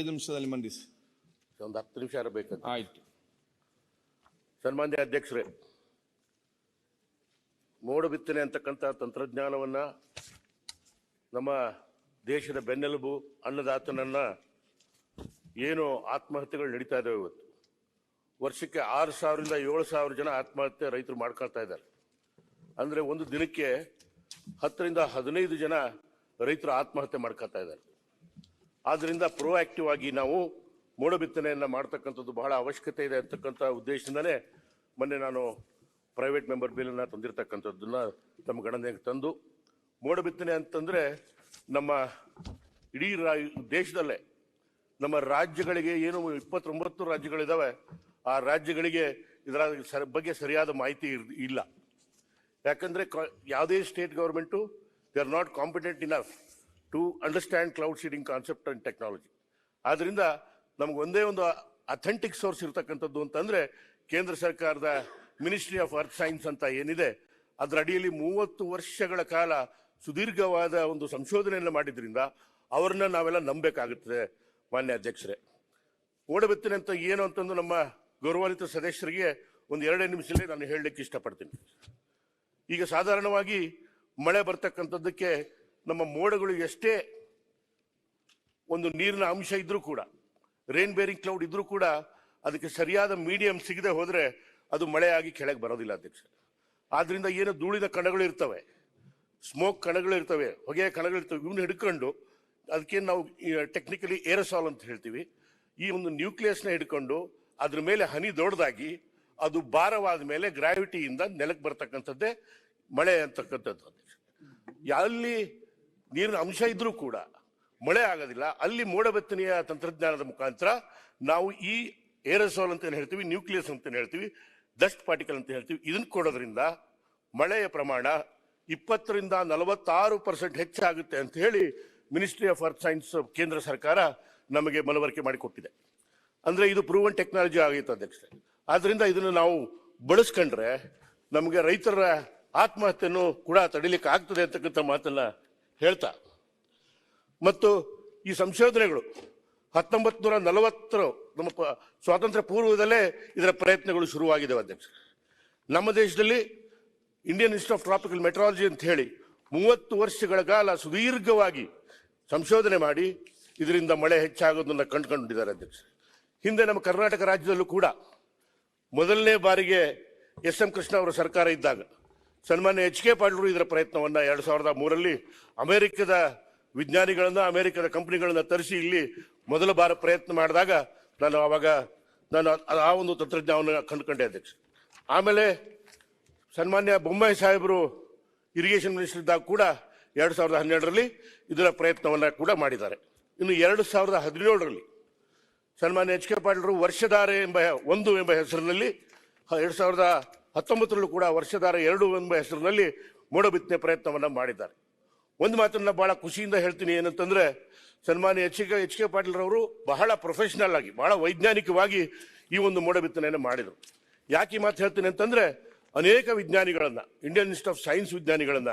ಐದು ನಿಮಿಷದಲ್ಲಿ ಮಂಡಿಸಿ. ಒಂದು ಹತ್ತು ನಿಮಿಷ ಇರಬೇಕು ಆಯ್ತು. ಸನ್ಮಾನ್ಯ ಅಧ್ಯಕ್ಷರೇ ಮೋಡ ಬಿತ್ತನೆ ಅಂತಕ್ಕಂಥ ತಂತ್ರಜ್ಞಾನವನ್ನ ನಮ್ಮ ದೇಶದ ಬೆನ್ನೆಲುಬು ಅನ್ನದಾತನನ್ನು ಏನು ಆತ್ಮಹತ್ಯೆಗಳು ನಡೀತಾ ಇದಾವೆ ಇವತ್ತು. ವರ್ಷಕ್ಕೆ ಆರು ಸಾವಿರದಿಂದ ಏಳು ಸಾವಿರ ಜನ ಆತ್ಮಹತ್ಯೆ ರೈತರು ಮಾಡ್ಕೊಳ್ತಾ ಇದ್ದಾರೆ. ಅಂದರೆ ಒಂದು ದಿನಕ್ಕೆ ಹತ್ತರಿಂದ ಹದಿನೈದು ಜನ ರೈತರು ಆತ್ಮಹತ್ಯೆ ಮಾಡ್ಕೊಳ್ತಾ ಇದ್ದಾರೆ. ಆದ್ರಿಂದ ಪ್ರೋಆಕ್ಟಿವ್ ಆಗಿ ನಾವು ಮೋಡ ಬಿತ್ತನೆಯನ್ನು ಮಾಡ್ತಕ್ಕಂಥದ್ದು ಬಹಳ ಅವಶ್ಯಕತೆ ಇದೆ ಅಂತಕ್ಕಂಥ ಉದ್ದೇಶದಿಂದಲೇ ಮೊನ್ನೆ ನಾನು ಪ್ರೈವೇಟ್ ಮೆಂಬರ್ ಬಿಲ್ಲನ್ನ ತಂದಿರತಕ್ಕಂಥದ್ದನ್ನು ತಮ್ಮ ಗಣನೆಗೆ ತಂದು ಮೋಡ ಬಿತ್ತನೆ ಅಂತಂದರೆ ನಮ್ಮ ಇಡೀ ರಾ, ದೇಶದಲ್ಲೇ ನಮ್ಮ ರಾಜ್ಯಗಳಿಗೆ ಏನು ಇಪ್ಪತ್ತೊಂಬತ್ತು ರಾಜ್ಯಗಳಿದ್ದಾವೆ ಆ ರಾಜ್ಯಗಳಿಗೆ ಇದರ ಸರ್- ಬಗ್ಗೆ ಸರಿಯಾದ ಮಾಹಿತಿ ಇಲ್ಲ. ಯಾಕಂದರೆ ಕ- ಯಾವುದೇ state government they are not competent enough to understand cloud seeding concept and technology ಆದ್ದರಿಂದ ನಮ್ಗೆ ಒಂದೇ ಒಂದು ಅಥೆಂಟಿಕ್ ಸೋರ್ಸ್ ಇರತಕ್ಕಂಥದ್ದು ಅಂತಂದರೆ ಕೇಂದ್ರ ಸರ್ಕಾರದ ಮಿನಿಸ್ಟ್ರಿ ಆಫ್ ಅರ್ತ್ ಸೈನ್ಸ್ ಅಂತ ಏನಿದೆ ಅದರ ಅಡಿಯಲ್ಲಿ ಮೂವತ್ತು ವರ್ಷಗಳ ಕಾಲ ಸುದೀರ್ಘವಾದ ಒಂದು ಸಂಶೋಧನೆಯನ್ನು ಮಾಡಿದ್ರಿಂದ ಅವ್ರನ್ನ ನಾವೆಲ್ಲ ನಂಬಬೇಕಾಗುತ್ತದೆ ಮಾನ್ಯ ಅಧ್ಯಕ್ಷರೇ. ಓಡಬೆತ್ತಿನ ಅಂತ ಏನು ಅಂತಂದು ನಮ್ಮ ಗೌರವಾನ್ವಿತ ಸದಸ್ಯರಿಗೆ ಒಂದು ಎರಡೇ ನಿಮಿಷದಲ್ಲಿ ನಾನು ಹೇಳಲಿಕ್ಕೆ ಇಷ್ಟಪಡ್ತೀನಿ. ಈಗ ಸಾಧಾರಣವಾಗಿ ಮಳೆ ಬರ್ತಕ್ಕಂಥದ್ದಕ್ಕೆ ನಮ್ಮ ಮೋಡಗಳು ಎಷ್ಟೇ ಒಂದು ನೀರಿನ ಅಂಶ ಇದ್ರೂ ಕೂಡ ರೈನ್ ಬೇರಿಂಗ್ ಕ್ಲೌಡ್ ಇದ್ರೂ ಕೂಡ ಅದಕ್ಕೆ ಸರಿಯಾದ ಮೀಡಿಯಂ ಸಿಗದೆ ಹೋದರೆ ಅದು ಮಳೆಯಾಗಿ ಕೆಳಗೆ ಬರೋದಿಲ್ಲ ಅಧ್ಯಕ್ಷ. ಆದ್ರಿಂದ ಏನು ಧೂಳಿನ ಕಣಗಳು ಇರ್ತವೆ ಸ್ಮೋಕ್ ಕಣಗಳು ಇರ್ತವೆ, ಹೊಗೆಯ ಕಣಗಳು ಇರ್ತವೆ ಇವನ್ನ ಹಿಡ್ಕೊಂಡು ಅದಕ್ಕೆ ನಾವು ಟೆಕ್ನಿಕಲಿ ಏರಸಾಲ್ ಅಂತ ಹೇಳ್ತೀವಿ. ಈ ಒಂದು ನ್ಯೂಕ್ಲಿಯಸ್ನ ಹಿಡ್ಕೊಂಡು ಅದ್ರ ಮೇಲೆ ಹನಿ ದೊಡ್ಡದಾಗಿ ಅದು ಭಾರವಾದ ಮೇಲೆ ಗ್ರಾವಿಟಿಯಿಂದ ನೆಲಕ್ಕೆ ಬರ್ತಕ್ಕಂಥದ್ದೇ ಮಳೆ ಅಂತಕ್ಕಂಥದ್ದು ಅಲ್ಲಿ ನೀರಿನ ಅಂಶ ಇದ್ರೂ ಕೂಡ ಮಳೆ ಆಗೋದಿಲ್ಲ. ಅಲ್ಲಿ ಮೋಡ ಬೆತ್ತನೆಯ ತಂತ್ರಜ್ಞಾನದ ಮುಖಾಂತರ ನಾವು ಈ ಏರೋಸೋಲ್ ಅಂತ ಏನು ಹೇಳ್ತೀವಿ, ನ್ಯೂಕ್ಲಿಯಸ್ ಅಂತ ಹೇಳ್ತೀವಿ, ಡಸ್ಟ್ ಪಾರ್ಟಿಕಲ್ ಅಂತ ಹೇಳ್ತೀವಿ ಇದನ್ನು ಕೊಡೋದ್ರಿಂದ ಮಳೆಯ ಪ್ರಮಾಣ ಇಪ್ಪತ್ತರಿಂದ ನಲವತ್ತಾರು ಪರ್ಸೆಂಟ್ ಹೆಚ್ಚಾಗುತ್ತೆ ಅಂತ ಹೇಳಿ ಮಿನಿಸ್ಟ್ರಿ ಆಫ್ ಅರ್ತ್ ಸೈನ್ಸ್ ಕೇಂದ್ರ ಸರ್ಕಾರ ನಮಗೆ ಮನವರಿಕೆ ಮಾಡಿಕೊಟ್ಟಿದೆ. ಅಂದರೆ ಇದು ಪ್ರೂವನ್ ಟೆಕ್ನಾಲಜಿ ಆಗಿತ್ತು ಅಧ್ಯಕ್ಷ ಆದ್ದರಿಂದ ಇದನ್ನು ನಾವು ಬಳಸ್ಕೊಂಡ್ರೆ ನಮಗೆ ರೈತರ ಆತ್ಮಹತ್ಯೆಯನ್ನು ಕೂಡ ತಡಿಲಿಕ್ಕೆ ಆಗ್ತದೆ ಅಂತಕ್ಕಂಥ ಮಾತನ್ನ ಹೇಳ್ತಾ. ಮತ್ತು ಈ ಸಂಶೋಧನೆಗಳು ಹತ್ತೊಂಬತ್ತು ನೂರ ನಲವತ್ತರ ನಮ್ಮ ಸ್ವಾತಂತ್ರ್ಯ ಪೂರ್ವದಲ್ಲೇ ಇದರ ಪ್ರಯತ್ನಗಳು ಶುರುವಾಗಿದ್ದಾವೆ ಅಧ್ಯಕ್ಷ ನಮ್ಮ ದೇಶದಲ್ಲಿ Indian Institute of Tropical Meteorology ಅಂತ ಹೇಳಿ ಮೂವತ್ತು ವರ್ಷಗಳ ಕಾಲ ಸುದೀರ್ಘವಾಗಿ ಸಂಶೋಧನೆ ಮಾಡಿ ಇದರಿಂದ ಮಳೆ ಹೆಚ್ಚಾಗೋದನ್ನ ಕಂಡುಕೊಂಡಿದ್ದಾರೆ ಅಧ್ಯಕ್ಷ ಹಿಂದೆ ನಮ್ಮ ಕರ್ನಾಟಕ ರಾಜ್ಯದಲ್ಲೂ ಕೂಡ ಮೊದಲನೇ ಬಾರಿಗೆ ಎಸ್ ಎಂ ಕೃಷ್ಣ ಅವರ ಸರ್ಕಾರ ಇದ್ದಾಗ ಸನ್ಮಾನ್ಯ ಎಚ್ ಕೆ ಪಾಟೀಲರು ಇದರ ಪ್ರಯತ್ನವನ್ನು ಎರಡು ಸಾವಿರದ ಮೂರರಲ್ಲಿ ಅಮೆರಿಕದ ವಿಜ್ಞಾನಿಗಳನ್ನು, ಅಮೆರಿಕದ ಕಂಪ್ನಿಗಳನ್ನು ತರಿಸಿ ಇಲ್ಲಿ ಮೊದಲ ಬಾರ ಪ್ರಯತ್ನ ಮಾಡಿದಾಗ ನಾನು ಆವಾಗ ನಾನು ಆ- ಒಂದು ತಂತ್ರಜ್ಞಾನವನ್ನು ಕಂಡುಕೊಂಡೆ ಅಧ್ಯಕ್ಷ. ಆಮೇಲೆ ಸನ್ಮಾನ್ಯ ಬೊಮ್ಮಾಯಿ ಸಾಹೇಬರು ಇರಿಗೇಷನ್ ಮಿನಿಸ್ಟರ್ ಇದ್ದಾಗ ಕೂಡ ಎರಡು ಸಾವಿರದ ಹನ್ನೆರಡರಲ್ಲಿ ಇದರ ಪ್ರಯತ್ನವನ್ನು ಕೂಡ ಮಾಡಿದ್ದಾರೆ. ಇನ್ನು ಎರಡು ಸಾವಿರದ ಹದಿನೇಳರಲ್ಲಿ ಸನ್ಮಾನ್ಯ ಎಚ್ ಕೆ ಪಾಟೀಲರು ವರ್ಷಧಾರೆ ಎಂಬ ಒಂದು ಎಂಬ ಹೆಸರಿನಲ್ಲಿ ಎರಡ್ ಸಾವಿರದ ಹತ್ತೊಂಬತ್ತರಲ್ಲೂ ಕೂಡ ವರ್ಷಧಾರ ಎರಡು ಎಂಬ ಹೆಸರಿನಲ್ಲಿ ಮೋಡ ಬಿತ್ತನೆ ಪ್ರಯತ್ನವನ್ನು ಮಾಡಿದ್ದಾರೆ. ಒಂದು ಮಾತನ್ನು ಬಹಳ ಖುಷಿಯಿಂದ ಹೇಳ್ತೀನಿ ಏನಂತಂದ್ರೆ, ಸನ್ಮಾನ್ಯ ಎಚ್ ಕೆ ಎಚ್ ಕೆ ಪಾಟೀಲ್ರವರು ಬಹಳ ಪ್ರೊಫೆಷನಲ್ ಆಗಿ, ಬಹಳ ವೈಜ್ಞಾನಿಕವಾಗಿ ಈ ಒಂದು ಮೋಡ ಬಿತ್ತನೆಯನ್ನು ಮಾಡಿದರು. ಯಾಕೆ ಮಾತು ಹೇಳ್ತೀನಿ ಅಂತಂದ್ರೆ, ಅನೇಕ ವಿಜ್ಞಾನಿಗಳನ್ನ ಇಂಡಿಯನ್ ಇನ್ಸ್ಟಿಟ್ ಆಫ್ ಸೈನ್ಸ್ ವಿಜ್ಞಾನಿಗಳನ್ನ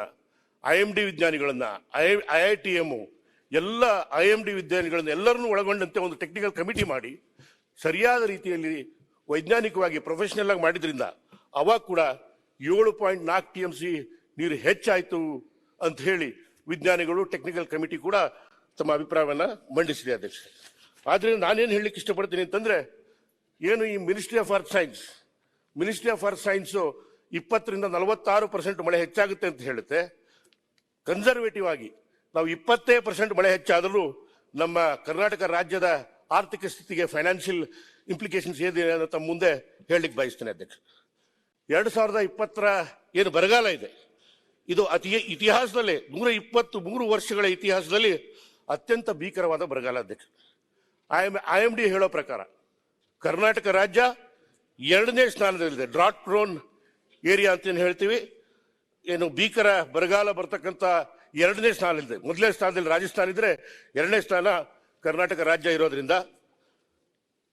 I M D ವಿಜ್ಞಾನಿಗಳನ್ನ, I I I T M ಎಲ್ಲ ಐ ಎಂ ಡಿ ವಿಜ್ಞಾನಿಗಳನ್ನ ಎಲ್ಲರನ್ನೂ ಒಳಗೊಂಡಂತೆ ಒಂದು ಟೆಕ್ನಿಕಲ್ ಕಮಿಟಿ ಮಾಡಿ, ಸರಿಯಾದ ರೀತಿಯಲ್ಲಿ ವೈಜ್ಞಾನಿಕವಾಗಿ ಪ್ರೊಫೆಷನಲ್ ಆಗಿ ಮಾಡಿದ್ರಿಂದ ಅವಾಗ ಕೂಡ ಏಳು ಪಾಯಿಂಟ್ ನಾಲ್ಕು ಟಿ ಎಂ ಸಿ ನೀರು ಹೆಚ್ಚಾಯಿತು ಅಂತ ಹೇಳಿ ವಿಜ್ಞಾನಿಗಳು ಟೆಕ್ನಿಕಲ್ ಕಮಿಟಿ ಕೂಡ ತಮ್ಮ ಅಭಿಪ್ರಾಯವನ್ನು ಮಂಡಿಸಿದೆ ಅಧ್ಯಕ್ಷ ಆದರೆ ನಾನೇನು ಹೇಳಲಿಕ್ಕೆ ಇಷ್ಟಪಡ್ತೀನಿ ಅಂತಂದ್ರೆ, ಏನು ಈ Ministry of Earth Science Ministry of Earth Science ಇಪ್ಪತ್ತರಿಂದ ನಲವತ್ತಾರು ಪರ್ಸೆಂಟ್ ಮಳೆ ಹೆಚ್ಚಾಗುತ್ತೆ ಅಂತ ಹೇಳುತ್ತೆ. ಕನ್ಸರ್ವೇಟಿವ್ ಆಗಿ ನಾವು ಇಪ್ಪತ್ತೇ ಪರ್ಸೆಂಟ್ ಮಳೆ ಹೆಚ್ಚಾದರೂ ನಮ್ಮ ಕರ್ನಾಟಕ ರಾಜ್ಯದ ಆರ್ಥಿಕ ಸ್ಥಿತಿಗೆ ಫೈನಾನ್ಷಿಯಲ್ ಇಂಪ್ಲಿಕೇಶನ್ಸ್ ಏನಿದೆ ಅಂತ ಮುಂದೆ ಹೇಳಲಿಕ್ಕೆ ಬಯಸ್ತೇನೆ ಅಧ್ಯಕ್ಷ ಎರಡು ಸಾವಿರದ ಇಪ್ಪತ್ತರ ಏನು ಬರಗಾಲ ಇದೆ. ಇದು ಅತಿ ಇತಿಹಾಸದಲ್ಲಿ ನೂರ ಇಪ್ಪತ್ತು ಮೂರು ವರ್ಷಗಳ ಇತಿಹಾಸದಲ್ಲಿ ಅತ್ಯಂತ ಭೀಕರವಾದ ಬರಗಾಲ ಅಧ್ಯಕ್ಷ. I M I M D ಹೇಳೋ ಪ್ರಕಾರ ಕರ್ನಾಟಕ ರಾಜ್ಯ ಎರಡನೇ ಸ್ಥಾನದಲ್ಲಿದೆ. ಡ್ರಾಟ್ ಪ್ರೋನ್ ಏರಿಯಾ ಅಂತ ಏನು ಹೇಳ್ತೀವಿ. ಏನು ಭೀಕರ ಬರಗಾಲ ಬರ್ತಕ್ಕಂಥ ಎರಡನೇ ಸ್ಥಾನದಲ್ಲಿದೆ. ಮೊದಲನೇ ಸ್ಥಾನದಲ್ಲಿ ರಾಜಸ್ಥಾನ ಇದ್ರೆ ಎರಡನೇ ಸ್ಥಾನ ಕರ್ನಾಟಕ ರಾಜ್ಯ ಇರೋದ್ರಿಂದ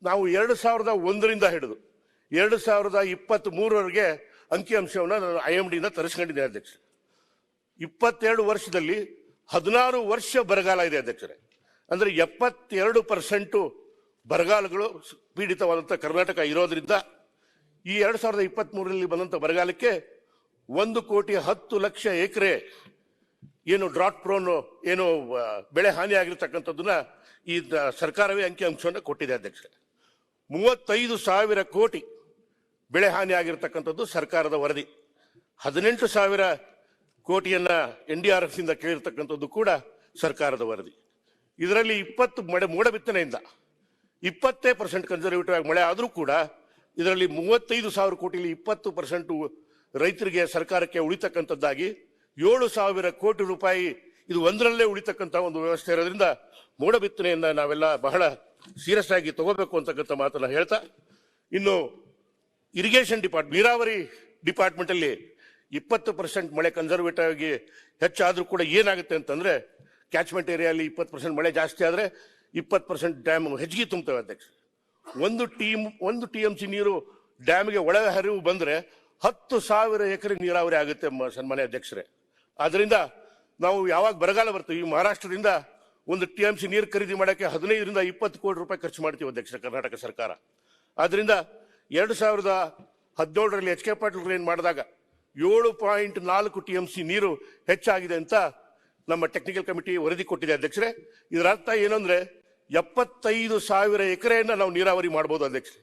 ನಾವು ಎರಡು ಸಾವಿರದ ಒಂದರಿಂದ ಹಿಡಿದು ಎರಡು ಸಾವಿರದ ಇಪ್ಪತ್ತ್ ಮೂರವರೆಗೆ ಅಂಕಿಅಂಶವನ್ನು ನಾನು ಐ ಎಂ ಡಿಯಿಂದ ತರಿಸ್ಕೊಂಡಿದ್ದೇನೆ ಅಧ್ಯಕ್ಷ ಇಪ್ಪತ್ತೆರಡು ವರ್ಷದಲ್ಲಿ ಹದಿನಾರು ವರ್ಷ ಬರಗಾಲ ಇದೆ ಅಧ್ಯಕ್ಷರೇ. ಅಂದರೆ ಎಪ್ಪತ್ತೆರಡು ಪರ್ಸೆಂಟು ಬರಗಾಲಗಳು ಪೀಡಿತವಾದಂಥ ಕರ್ನಾಟಕ ಇರೋದ್ರಿಂದ ಈ ಎರಡು ಸಾವಿರದ ಇಪ್ಪತ್ತ್ಮೂರರಲ್ಲಿ ಬಂದಂಥ ಬರಗಾಲಕ್ಕೆ ಒಂದು ಕೋಟಿ ಹತ್ತು ಲಕ್ಷ ಎಕರೆ ಏನು ಡ್ರಾಟ್ ಪ್ರೋನು ಏನು ಬೆಳೆ ಹಾನಿ ಆಗಿರ್ತಕ್ಕಂಥದ್ದನ್ನ ಈ ಸರ್ಕಾರವೇ ಅಂಕಿಅಂಶವನ್ನು ಕೊಟ್ಟಿದೆ ಅಧ್ಯಕ್ಷರೇ. ಮೂವತ್ತೈದು ಸಾವಿರ ಕೋಟಿ ಬೆಳೆ ಹಾನಿ ಆಗಿರ್ತಕ್ಕಂಥದ್ದು ಸರ್ಕಾರದ ವರದಿ. ಹದಿನೆಂಟು ಸಾವಿರ ಕೋಟಿಯನ್ನ ಎನ್ ಡಿ ಆರ್ ಎಫ್ ಇಂದ ಕೇಳಿರ್ತಕ್ಕಂಥದ್ದು ಕೂಡ ಸರ್ಕಾರದ ವರದಿ. ಇದರಲ್ಲಿ ಇಪ್ಪತ್ತು ಮಳೆ ಮೋಡ ಬಿತ್ತನೆಯಿಂದ ಇಪ್ಪತ್ತೇ ಪರ್ಸೆಂಟ್ ಕನ್ಸರ್ವೇಟಿವ್ ಆಗಿ ಮಳೆ ಆದರೂ ಕೂಡ ಇದರಲ್ಲಿ ಮೂವತ್ತೈದು ಸಾವಿರ ಕೋಟಿಲಿ ಇಪ್ಪತ್ತು ಪರ್ಸೆಂಟ್ ರೈತರಿಗೆ ಸರ್ಕಾರಕ್ಕೆ ಉಳಿತಕ್ಕಂಥದ್ದಾಗಿ ಏಳು ಸಾವಿರ ಕೋಟಿ ರೂಪಾಯಿ ಇದು ಒಂದರಲ್ಲೇ ಉಳಿತಕ್ಕಂಥ ಒಂದು ವ್ಯವಸ್ಥೆ ಇರೋದ್ರಿಂದ ಮೋಡ ಬಿತ್ತನೆಯನ್ನ ನಾವೆಲ್ಲ ಬಹಳ ಸೀರಿಯಸ್ ಆಗಿ ತಗೋಬೇಕು ಅಂತಕ್ಕಂಥ ಮಾತನ್ನ ಹೇಳ್ತಾ ಇನ್ನು ಇರಿಗೇಷನ್ ಡಿಪಾರ್ಟ್ ನೀರಾವರಿ ಡಿಪಾರ್ಟ್ಮೆಂಟ್ ಅಲ್ಲಿ ಇಪ್ಪತ್ತು ಪರ್ಸೆಂಟ್ ಮಳೆ ಕನ್ಸರ್ವೇಟಿವ್ ಆಗಿ ಹೆಚ್ಚಾದರೂ ಕೂಡ ಏನಾಗುತ್ತೆ ಅಂತಂದ್ರೆ ಕ್ಯಾಚ್ಮೆಂಟ್ ಏರಿಯಲ್ಲಿ ಇಪ್ಪತ್ತು ಪರ್ಸೆಂಟ್ ಮಳೆ ಜಾಸ್ತಿ ಆದರೆ ಇಪ್ಪತ್ತು ಪರ್ಸೆಂಟ್ ಡ್ಯಾಮ್ ಹೆಚ್ಚಿಗೆ ತುಂಬುತ್ತವೆ ಅಧ್ಯಕ್ಷ ಒಂದು ಟೀಮ್ ಒಂದು ಟಿ ಎಂ ಸಿ ನೀರು ಡ್ಯಾಮ್ಗೆ ಒಳ ಹರಿವು ಬಂದ್ರೆ ಹತ್ತು ಸಾವಿರ ಎಕರೆ ನೀರಾವರಿ ಆಗುತ್ತೆ ಸನ್ಮಾನ್ಯ ಅಧ್ಯಕ್ಷರೇ. ಆದ್ದರಿಂದ ನಾವು ಯಾವಾಗ ಬರಗಾಲ ಬರ್ತೀವಿ ಮಹಾರಾಷ್ಟ್ರದಿಂದ ಒಂದು ಟಿ ಎಂ ಸಿ ನೀರು ಖರೀದಿ ಮಾಡಕ್ಕೆ ಹದಿನೈದರಿಂದ ಇಪ್ಪತ್ತು ಕೋಟಿ ರೂಪಾಯಿ ಖರ್ಚು ಮಾಡ್ತೀವಿ ಅಧ್ಯಕ್ಷ ಕರ್ನಾಟಕ ಸರ್ಕಾರ. ಆದ್ರಿಂದ ಎರಡು ಸಾವಿರದ ಹದಿನೇಳರಲ್ಲಿ ಎಚ್ ಕೆ ಪಾಟೀಲ್ ಏನು ಮಾಡಿದಾಗ ಏಳು ಪಾಯಿಂಟ್ ನಾಲ್ಕು ಟಿ ಎಂ ಸಿ ನೀರು ಹೆಚ್ಚಾಗಿದೆ ಅಂತ ನಮ್ಮ ಟೆಕ್ನಿಕಲ್ ಕಮಿಟಿ ವರದಿ ಕೊಟ್ಟಿದೆ ಅಧ್ಯಕ್ಷರೇ. ಇದರ ಅರ್ಥ ಏನಂದ್ರೆ ಎಪ್ಪತ್ತೈದು ಸಾವಿರ ಎಕರೆಯನ್ನು ನಾವು ನೀರಾವರಿ ಮಾಡಬಹುದು ಅಧ್ಯಕ್ಷರೇ.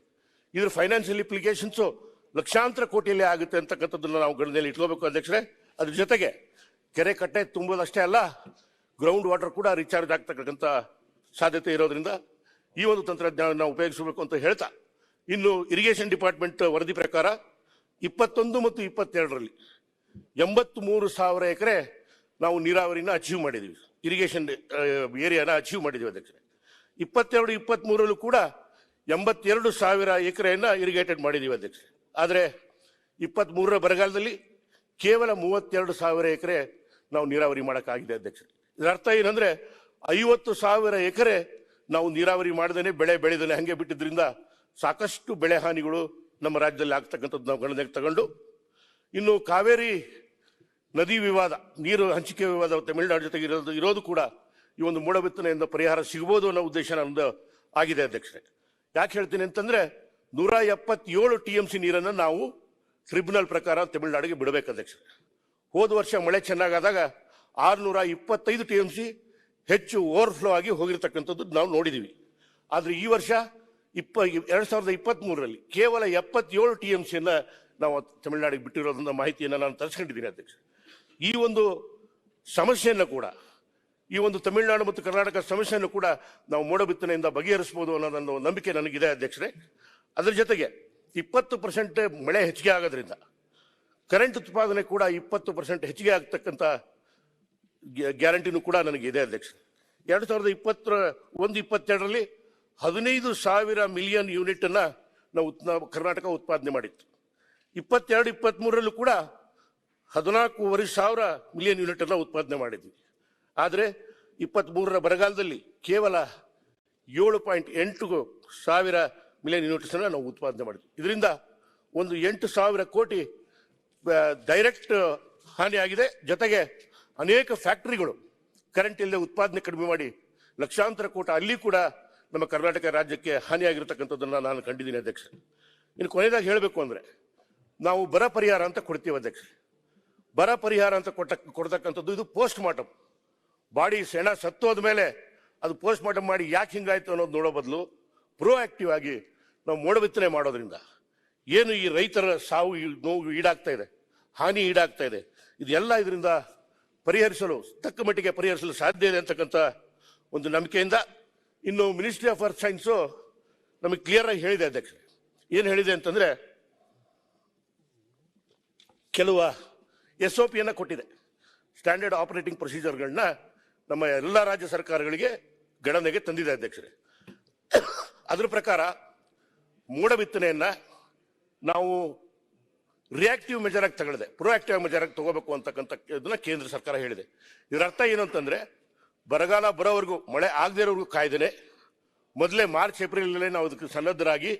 ಇದ್ರ ಫೈನಾನ್ಷಿಯಲ್ ಇಪ್ಲಿಕೇಶನ್ಸು ಲಕ್ಷಾಂತರ ಕೋಟಿಯಲ್ಲಿ ಆಗುತ್ತೆ ಅಂತಕ್ಕಂಥದ್ದನ್ನು ನಾವು ಗಣನೆಯಲ್ಲಿ ಇಟ್ಕೋಬೇಕು ಅಧ್ಯಕ್ಷರೇ. ಅದ್ರ ಜೊತೆಗೆ ಕೆರೆ ಕಟ್ಟೆ ತುಂಬೋದಷ್ಟೇ ಅಲ್ಲ ಗ್ರೌಂಡ್ ವಾಟರ್ ಕೂಡ ರಿಚಾರ್ಜ್ ಆಗ್ತಕ್ಕಂಥ ಸಾಧ್ಯತೆ ಇರೋದ್ರಿಂದ ಈ ಒಂದು ತಂತ್ರಜ್ಞಾನ ಉಪಯೋಗಿಸಬೇಕು ಅಂತ ಹೇಳ್ತಾ ಇನ್ನು ಇರಿಗೇಷನ್ ಡಿಪಾರ್ಟ್ಮೆಂಟ್ ವರದಿ ಪ್ರಕಾರ ಇಪ್ಪತ್ತೊಂದು ಮತ್ತು ಇಪ್ಪತ್ತೆರಡರಲ್ಲಿ ಎಂಬತ್ತ್ಮೂರು ಸಾವಿರ ಎಕರೆ ನಾವು ನೀರಾವರಿನ ಅಚೀವ್ ಮಾಡಿದ್ವಿ. ಇರಿಗೇಷನ್ ಏರಿಯಾನ ಅಚೀವ್ ಮಾಡಿದ್ವಿ ಅಧ್ಯಕ್ಷರೇ. ಇಪ್ಪತ್ತೆರಡು ಇಪ್ಪತ್ತ್ಮೂರಲ್ಲೂ ಕೂಡ ಎಂಬತ್ತೆರಡು ಸಾವಿರ ಎಕರೆಯನ್ನು ಇರಿಗೇಟೆಡ್ ಮಾಡಿದ್ದೀವಿ ಅಧ್ಯಕ್ಷರೇ. ಆದರೆ ಇಪ್ಪತ್ತ್ಮೂರರ ಬರಗಾಲದಲ್ಲಿ ಕೇವಲ ಮೂವತ್ತೆರಡು ಸಾವಿರ ಎಕರೆ ನಾವು ನೀರಾವರಿ ಮಾಡೋಕ್ಕಾಗಿದೆ ಅಧ್ಯಕ್ಷರೇ. ಇದರ ಅರ್ಥ ಏನಂದರೆ ಐವತ್ತು ಸಾವಿರ ಎಕರೆ ನಾವು ನೀರಾವರಿ ಮಾಡದೇನೆ ಬೆಳೆ ಬೆಳೆದನೆ ಹಂಗೆ ಬಿಟ್ಟಿದ್ರಿಂದ ಸಾಕಷ್ಟು ಬೆಳೆ ಹಾನಿಗಳು ನಮ್ಮ ರಾಜ್ಯದಲ್ಲಿ ಆಗ್ತಕ್ಕಂಥದ್ದು ನಾವು ಗಣನೆಗೆ ತಗೊಂಡು, ಇನ್ನು ಕಾವೇರಿ ನದಿ ವಿವಾದ, ನೀರು ಹಂಚಿಕೆ ವಿವಾದ ತಮಿಳುನಾಡು ಜೊತೆಗೆ ಇರೋದು ಇರೋದು ಕೂಡ ಈ ಒಂದು ಮೂಡಬಿತ್ತನೆಯಿಂದ ಪರಿಹಾರ ಸಿಗಬಹುದು ಅನ್ನೋ ಉದ್ದೇಶ ನಮ್ದು ಆಗಿದೆ ಅಧ್ಯಕ್ಷರೇ. ಯಾಕೆ ಹೇಳ್ತೀನಿ ಅಂತಂದ್ರೆ ನೂರ ಎಪ್ಪತ್ತೇಳು ಟಿ ಎಂ ಸಿ ನೀರನ್ನು ನಾವು ಟ್ರಿಬ್ಯುನಲ್ ಪ್ರಕಾರ ತಮಿಳುನಾಡಿಗೆ ಬಿಡಬೇಕು ಅಧ್ಯಕ್ಷರೇ. ಹೋದ ವರ್ಷ ಮಳೆ ಚೆನ್ನಾಗಾದಾಗ ಆರುನೂರ ಇಪ್ಪತ್ತೈದು ಟಿ ಎಂ ಸಿ ಹೆಚ್ಚು ಓವರ್ಫ್ಲೋ ಆಗಿ ಹೋಗಿರ್ತಕ್ಕಂಥದ್ದು ನಾವು ನೋಡಿದೀವಿ. ಆದರೆ ಈ ವರ್ಷ ಇಪ್ಪ, ಎರಡು ಸಾವಿರದ ಇಪ್ಪತ್ತ್ ಮೂರರಲ್ಲಿ ಕೇವಲ ಎಪ್ಪತ್ತೇಳು ಟಿ ಎಂ ಸಿಯನ್ನು ನಾವು ತಮಿಳುನಾಡಿಗೆ ಬಿಟ್ಟಿರೋದ್ರಿಂದ ಮಾಹಿತಿಯನ್ನು ನಾನು ತರಿಸ್ಕೊಂಡಿದ್ದೀನಿ ಅಧ್ಯಕ್ಷ ಈ ಒಂದು ಸಮಸ್ಯೆಯನ್ನು ಕೂಡ, ಈ ಒಂದು ತಮಿಳುನಾಡು ಮತ್ತು ಕರ್ನಾಟಕ ಸಮಸ್ಯೆಯನ್ನು ಕೂಡ ನಾವು ಮೋಡ ಬಿತ್ತನೆಯಿಂದ ಬಗೆಹರಿಸಬಹುದು ಅನ್ನೋದೊಂದು ನಂಬಿಕೆ ನನಗಿದೆ ಅಧ್ಯಕ್ಷರೇ. ಅದರ ಜೊತೆಗೆ ಇಪ್ಪತ್ತು ಪರ್ಸೆಂಟ್ ಮಳೆ ಹೆಚ್ಚಿಗೆ ಆಗೋದ್ರಿಂದ, ಕರೆಂಟ್ ಉತ್ಪಾದನೆ ಕೂಡ ಇಪ್ಪತ್ತು ಪರ್ಸೆಂಟ್ ಹೆಚ್ಚಿಗೆ ಆಗ್ತಕ್ಕಂಥ ಗ್ಯಾ- ಗ್ಯಾರಂಟಿನೂ ಕೂಡ ನನಗೆ ಇದೆ ಅಧ್ಯಕ್ಷ ಎರಡು ಸಾವಿರದ ಇಪ್ಪತ್ತರ, ಒಂದು ಇಪ್ಪತ್ತೆರಡರಲ್ಲಿ ಹದಿನೈದು ಸಾವಿರ ಮಿಲಿಯನ್ ಯೂನಿಟ್ ಅನ್ನ ನಾವು ಕರ್ನಾಟಕ ಉತ್ಪಾದನೆ ಮಾಡಿತ್ತು. ಇಪ್ಪತ್ತೆರಡು ಇಪ್ಪತ್ತ್ಮೂರರಲ್ಲೂ ಕೂಡ ಹದಿನಾಲ್ಕೂವರೆ ಸಾವಿರ ಮಿಲಿಯನ್ ಯೂನಿಟ್ ಅನ್ನ ಉತ್ಪಾದನೆ ಮಾಡಿದ್ವಿ. ಆದರೆ ಇಪ್ಪತ್ಮೂರರ ಬರಗಾಲದಲ್ಲಿ ಕೇವಲ ಏಳು ಪಾಯಿಂಟ್ ಎಂಟು ಸಾವಿರ ಮಿಲಿಯನ್ ಯೂನಿಟ್ಸನ್ನು ನಾವು ಉತ್ಪಾದನೆ ಮಾಡಿದ್ವಿ. ಇದರಿಂದ ಒಂದು ಎಂಟು ಸಾವಿರ ಕೋಟಿ ಡೈರೆಕ್ಟ್ ಹಾನಿಯಾಗಿದೆ ಜೊತೆಗೆ ಅನೇಕ ಫ್ಯಾಕ್ಟ್ರಿಗಳು ಕರೆಂಟ್ ಇಲ್ಲದೆ ಉತ್ಪಾದನೆ ಕಡಿಮೆ ಮಾಡಿ ಲಕ್ಷಾಂತರ ಕೋಟ, ಅಲ್ಲಿ ಕೂಡ ನಮ್ಮ ಕರ್ನಾಟಕ ರಾಜ್ಯಕ್ಕೆ ಹಾನಿಯಾಗಿರ್ತಕ್ಕಂಥದ್ದನ್ನು ನಾನು ಕಂಡಿದ್ದೀನಿ ಅಧ್ಯಕ್ಷ ಇನ್ನು ಕೊನೆಯದಾಗಿ ಹೇಳಬೇಕು ಅಂದರೆ, ನಾವು ಬರ ಪರಿಹಾರ ಅಂತ ಕೊಡ್ತೀವಿ ಅಧ್ಯಕ್ಷ ಬರ ಪರಿಹಾರ ಅಂತ ಕೊಟ್ಟ, ಕೊಡ್ತಕ್ಕಂಥದ್ದು ಇದು ಪೋಸ್ಟ್ ಮಾರ್ಟಮ್ ಬಾಡಿ ಸೆಣ ಸತ್ತೋದ ಮೇಲೆ ಅದು ಪೋಸ್ಟ್ ಮಾರ್ಟಮ್ ಮಾಡಿ ಯಾಕೆ ಹಿಂಗಾಯ್ತು ಅನ್ನೋದು ನೋಡೋ ಬದಲು ಪ್ರೋ ಆಕ್ಟಿವ್ ಆಗಿ ನಾವು ಮೋಡ ಬಿತ್ತನೆ ಮಾಡೋದ್ರಿಂದ ಏನು ಈ ರೈತರ ಸಾವು ನೋವು ಈಡಾಗ್ತಾ ಇದೆ, ಹಾನಿ ಈಡಾಗ್ತಾ ಇದೆ, ಇದೆಲ್ಲ ಇದರಿಂದ ಪರಿಹರಿಸಲು, ತಕ್ಕ ಮಟ್ಟಿಗೆ ಪರಿಹರಿಸಲು ಸಾಧ್ಯ ಇದೆ ಅಂತಕ್ಕಂಥ ಒಂದು ನಂಬಿಕೆಯಿಂದ ಇನ್ನು ಮಿನಿಸ್ಟ್ರಿ ಆಫ್ ಅರ್ತ್ ಸೈನ್ಸು ನಮಗೆ ಕ್ಲಿಯರ್ ಆಗಿ ಹೇಳಿದೆ ಅಧ್ಯಕ್ಷ ಏನು ಹೇಳಿದೆ ಅಂತಂದರೆ, ಕೆಲವು ಎಸ್ ಒ ಪಿಯನ್ನು ಕೊಟ್ಟಿದೆ. ಸ್ಟ್ಯಾಂಡರ್ಡ್ ಆಪರೇಟಿಂಗ್ ಪ್ರೊಸೀಜರ್ಗಳನ್ನ ನಮ್ಮ ಎಲ್ಲ ರಾಜ್ಯ ಸರ್ಕಾರಗಳಿಗೆ ಗಣನೆಗೆ ತಂದಿದೆ ಅಧ್ಯಕ್ಷರೇ. ಅದರ ಪ್ರಕಾರ ಮೂಡ ಬಿತ್ತನೆಯನ್ನು ನಾವು ರಿಯಾಕ್ಟಿವ್ ಮೆಜರ್ ಆಗಿ ತಗೊಳ್ಳದೆ ಪ್ರೊಆಕ್ಟಿವ್ ಮೆಜರ್ ಆಗಿ ತಗೋಬೇಕು ಅಂತಕ್ಕಂಥ ಇದನ್ನ ಕೇಂದ್ರ ಸರ್ಕಾರ ಹೇಳಿದೆ. ಇದರ ಅರ್ಥ ಏನು ಅಂತಂದ್ರೆ ಬರಗಾಲ ಬರೋವರೆಗೂ ಮಳೆ ಆಗದೇ ಇರೋವರೆಗೂ ಕಾಯ್ದೇನೆ. ಮೊದಲೇ ಮಾರ್ಚ್ ಏಪ್ರಿಲ್ನಲ್ಲೇ ನಾವು ಅದಕ್ಕೆ ಸನ್ನದ್ಧರಾಗಿ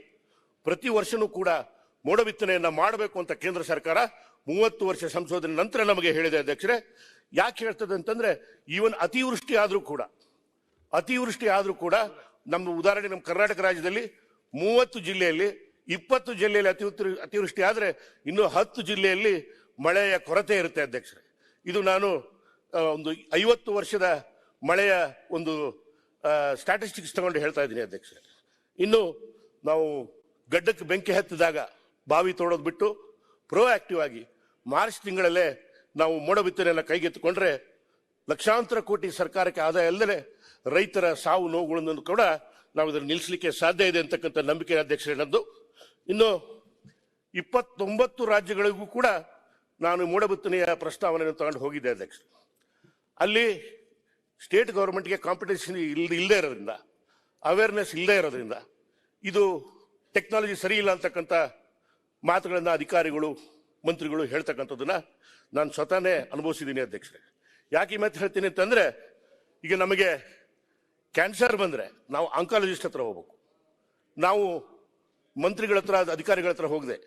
ಪ್ರತಿ ವರ್ಷನೂ ಕೂಡ ಮೋಡ ಬಿತ್ತನೆಯನ್ನು ಮಾಡಬೇಕು ಅಂತ ಕೇಂದ್ರ ಸರ್ಕಾರ ಮೂವತ್ತು ವರ್ಷ ಸಂಶೋಧನೆ ನಂತರ ನಮಗೆ ಹೇಳಿದೆ ಅಧ್ಯಕ್ಷರೇ. ಯಾಕೆ ಹೇಳ್ತದೆ ಅಂತಂದ್ರೆ, ಈವನ್ ಅತಿವೃಷ್ಟಿ ಆದರೂ ಕೂಡ, ಅತಿವೃಷ್ಟಿ ಆದರೂ ಕೂಡ ನಮ್ಮ ಉದಾಹರಣೆ ನಮ್ಮ ಕರ್ನಾಟಕ ರಾಜ್ಯದಲ್ಲಿ ಮೂವತ್ತು ಜಿಲ್ಲೆಯಲ್ಲಿ, ಇಪ್ಪತ್ತು ಜಿಲ್ಲೆಯಲ್ಲಿ ಅತಿ ಅತಿವೃಷ್ಟಿ ಆದರೆ ಇನ್ನು ಹತ್ತು ಜಿಲ್ಲೆಯಲ್ಲಿ ಮಳೆಯ ಕೊರತೆ ಇರುತ್ತೆ ಅಧ್ಯಕ್ಷರೇ. ಇದು ನಾನು ಒಂದು ಐವತ್ತು ವರ್ಷದ ಮಳೆಯ ಒಂದು ಸ್ಟ್ಯಾಟಿಸ್ಟಿಕ್ಸ್ ತಗೊಂಡು ಹೇಳ್ತಾ ಇದ್ದೀನಿ ಅಧ್ಯಕ್ಷ ಇನ್ನು ನಾವು ಗಡ್ಡಕ್ಕೆ ಬೆಂಕಿ ಹತ್ತಿದಾಗ ಬಾವಿ ತೋಡೋದು ಬಿಟ್ಟು ಪ್ರೋ ಆಕ್ಟಿವ್ ಆಗಿ ಮಾರ್ಚ್ ತಿಂಗಳಲ್ಲೇ ನಾವು ಮೋಡ ಬಿತ್ತನೆಯನ್ನು ಕೈಗೆತ್ತಿಕೊಂಡ್ರೆ ಲಕ್ಷಾಂತರ ಕೋಟಿ ಸರ್ಕಾರಕ್ಕೆ ಆದಾಯ ಅಲ್ಲದೆ ರೈತರ ಸಾವು ನೋವುಗಳನ್ನು ಕೂಡ ನಾವು ಇದನ್ನು ನಿಲ್ಲಿಸಲಿಕ್ಕೆ ಸಾಧ್ಯ ಇದೆ ಅಂತಕ್ಕಂಥ ನಂಬಿಕೆ ಅಧ್ಯಕ್ಷರೇ ನನ್ನದು ಇನ್ನು ಇಪ್ಪತ್ತೊಂಬತ್ತು ರಾಜ್ಯಗಳಿಗೂ ಕೂಡ ನಾನು ಮೋಡ ಬಿತ್ತನೆಯ ಪ್ರಸ್ತಾವನೆಯನ್ನು ತಗೊಂಡು ಹೋಗಿದ್ದೆ ಅಧ್ಯಕ್ಷ ಅಲ್ಲಿ ಸ್ಟೇಟ್ ಗೌರ್ಮೆಂಟ್ಗೆ ಕಾಂಪಿಟೇಷನ್ ಇಲ್ ಇಲ್ಲದೆ ಇರೋದ್ರಿಂದ ಅವೇರ್ನೆಸ್ ಇಲ್ಲದೆ ಇರೋದ್ರಿಂದ, ಇದು ಟೆಕ್ನಾಲಜಿ ಸರಿ ಇಲ್ಲ ಅಂತಕ್ಕಂಥ ಮಾತುಗಳನ್ನು ಅಧಿಕಾರಿಗಳು, ಮಂತ್ರಿಗಳು ಹೇಳ್ತಕ್ಕಂಥದ್ದನ್ನ ನಾನು ಸ್ವತಃನೇ ಅನುಭವಿಸಿದ್ದೀನಿ ಅಧ್ಯಕ್ಷರೇ. ಯಾಕೆ ಈ ಮಾತು ಹೇಳ್ತೀನಿ ಅಂತಂದ್ರೆ, ಈಗ ನಮಗೆ ಕ್ಯಾನ್ಸರ್ ಬಂದ್ರೆ ನಾವು ಆಂಕಾಲಜಿಸ್ಟ್ ಹತ್ರ ಹೋಗ್ಬೇಕು. ನಾವು ಮಂತ್ರಿಗಳ ಹತ್ರ, ಅಧಿಕಾರಿಗಳ ಹತ್ರ ಹೋಗದೆ.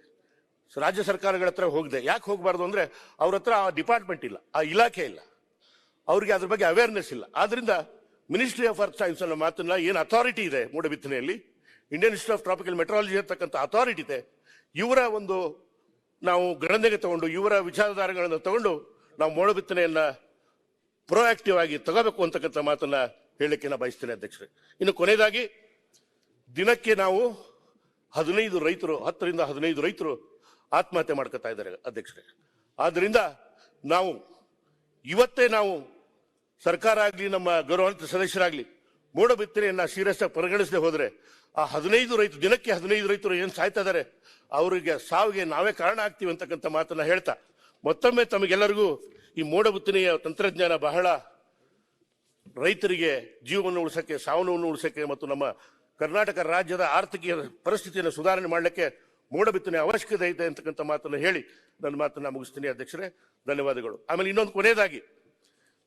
ರಾಜ್ಯ ಸರ್ಕಾರಗಳ ಹತ್ರ ಹೋಗದೆ. ಯಾಕೆ ಹೋಗಬಾರ್ದು ಅಂದ್ರೆ ಅವ್ರ ಹತ್ರ ಆ ಡಿಪಾರ್ಟ್ಮೆಂಟ್ ಇಲ್ಲ, ಆ ಇಲಾಖೆ ಇಲ್ಲ. ಅವ್ರಿಗೆ ಅದ್ರ ಬಗ್ಗೆ ಅವೇರ್ನೆಸ್ ಇಲ್ಲ. ಆದ್ರಿಂದ ಮಿನಿಸ್ಟ್ರಿ ಆಫ್ ಅರ್ತ್ ಸೈನ್ಸ್ ಅನ್ನೋ ಮಾತನ್ನ ಏನು ಅಥಾರಿಟಿ ಇದೆ ಮೂಡಬಿತ್ತನೆಯಲ್ಲಿ Indian Institute of Tropical Meteorology ಅಂತಕ್ಕಂಥ ಅಥಾರಿಟಿ ಇದೆ, ಇವರ ಒಂದು ನಾವು ಗಣನೆಗೆ ತಗೊಂಡು, ಇವರ ವಿಚಾರಧಾರೆಗಳನ್ನು ತಗೊಂಡು ನಾವು ಮೋಡ ಬಿತ್ತನೆಯನ್ನ ಪ್ರೊಆಕ್ಟಿವ್ ಆಗಿ ತಗೋಬೇಕು ಅಂತಕ್ಕಂಥ ಮಾತನ್ನ ಹೇಳಲಿಕ್ಕೆ ನಾನು ಬಯಸ್ತೇನೆ ಅಧ್ಯಕ್ಷರೇ. ಇನ್ನು ಕೊನೆಯದಾಗಿ, ದಿನಕ್ಕೆ ನಾವು ಹದಿನೈದು ರೈತರು, ಹತ್ತರಿಂದ ಹದಿನೈದು ರೈತರು ಆತ್ಮಹತ್ಯೆ ಮಾಡ್ಕೊತಾ ಇದ್ದಾರೆ ಅಧ್ಯಕ್ಷರೇ. ಆದ್ದರಿಂದ ನಾವು ಇವತ್ತೇ ನಾವು ಸರ್ಕಾರ ಆಗಲಿ, ನಮ್ಮ ಗೌರವಾನ್ವಿತ ಸದಸ್ಯರಾಗಲಿ ಮೋಡ ಬಿತ್ತನೆಯನ್ನ ಸೀರಿಯಸ್ ಆಗಿ ಪರಿಗಣಿಸದೆ ಹೋದರೆ, ಆ ಹದಿನೈದು ರೈತರು, ದಿನಕ್ಕೆ ಹದಿನೈದು ರೈತರು ಏನು ಸಾಯ್ತಾ ಇದ್ದಾರೆ ಅವರಿಗೆ ಸಾವಿಗೆ ನಾವೇ ಕಾರಣ ಆಗ್ತೀವಿ ಅಂತಕ್ಕಂಥ ಮಾತನ್ನು ಹೇಳ್ತಾ, ಮತ್ತೊಮ್ಮೆ ತಮಗೆಲ್ಲರಿಗೂ ಈ ಮೋಡ ಬಿತ್ತನೆಯ ತಂತ್ರಜ್ಞಾನ ಬಹಳ ರೈತರಿಗೆ ಜೀವವನ್ನು ಉಳಿಸೋಕ್ಕೆ ಸಾವನವನ್ನು ಉಳಿಸೋಕ್ಕೆ ಮತ್ತು ನಮ್ಮ ಕರ್ನಾಟಕ ರಾಜ್ಯದ ಆರ್ಥಿಕ ಪರಿಸ್ಥಿತಿಯನ್ನು ಸುಧಾರಣೆ ಮಾಡಲಿಕ್ಕೆ ಮೋಡ ಬಿತ್ತನೆ ಅವಶ್ಯಕತೆ ಇದೆ ಅಂತಕ್ಕಂಥ ಮಾತನ್ನು ಹೇಳಿ ನನ್ನ ಮಾತನ್ನು ಮುಗಿಸ್ತೀನಿ ಅಧ್ಯಕ್ಷರೇ. ಧನ್ಯವಾದಗಳು. ಆಮೇಲೆ ಇನ್ನೊಂದು ಕೊನೆಯದಾಗಿ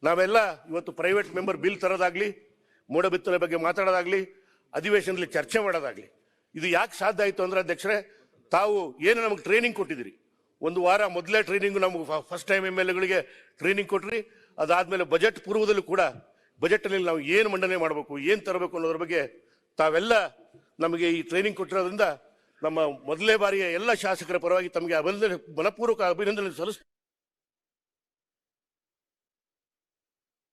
ನಾವೆಲ್ಲ ಇವತ್ತು ಪ್ರೈವೇಟ್ ಮೆಂಬರ್ ಬಿಲ್ ತರೋದಾಗ್ಲಿ, ಮೋಡ ಬಿತ್ತನೆ ಬಗ್ಗೆ ಮಾತಾಡೋದಾಗ್ಲಿ, ಅಧಿವೇಶನದಲ್ಲಿ ಚರ್ಚೆ ಮಾಡೋದಾಗ್ಲಿ, ಇದು ಯಾಕೆ ಸಾಧ್ಯ ಆಯಿತು ಅಂದ್ರೆ ಅಧ್ಯಕ್ಷರೇ, ತಾವು ಏನು ನಮಗೆ ಟ್ರೈನಿಂಗ್ ಕೊಟ್ಟಿದ್ದೀರಿ? ಒಂದು ವಾರ ಮೊದಲೇ ಟ್ರೈನಿಂಗ್ ನಮಗೆ ಫಸ್ಟ್ ಟೈಮ್ ಎಂ ಎಲ್ ಎಗಳಿಗೆ ಟ್ರೈನಿಂಗ್ ಕೊಟ್ರಿ, ಅದಾದಮೇಲೆ ಬಜೆಟ್ ಪೂರ್ವದಲ್ಲೂ ಕೂಡ ಬಜೆಟ್ ಅಲ್ಲಿ ನಾವು ಏನು ಮಂಡನೆ ಮಾಡಬೇಕು, ಏನು ತರಬೇಕು ಅನ್ನೋದ್ರ ಬಗ್ಗೆ ತಾವೆಲ್ಲ ನಮಗೆ ಈ ಟ್ರೈನಿಂಗ್ ಕೊಟ್ಟಿರೋದ್ರಿಂದ ನಮ್ಮ ಮೊದಲೇ ಬಾರಿಯ ಎಲ್ಲ ಶಾಸಕರ ಪರವಾಗಿ ತಮಗೆ ಅಭಿನಂದನೆ, ಮನಪೂರ್ವಕ ಅಭಿನಂದನೆ ಸಲ್ಲಿಸ್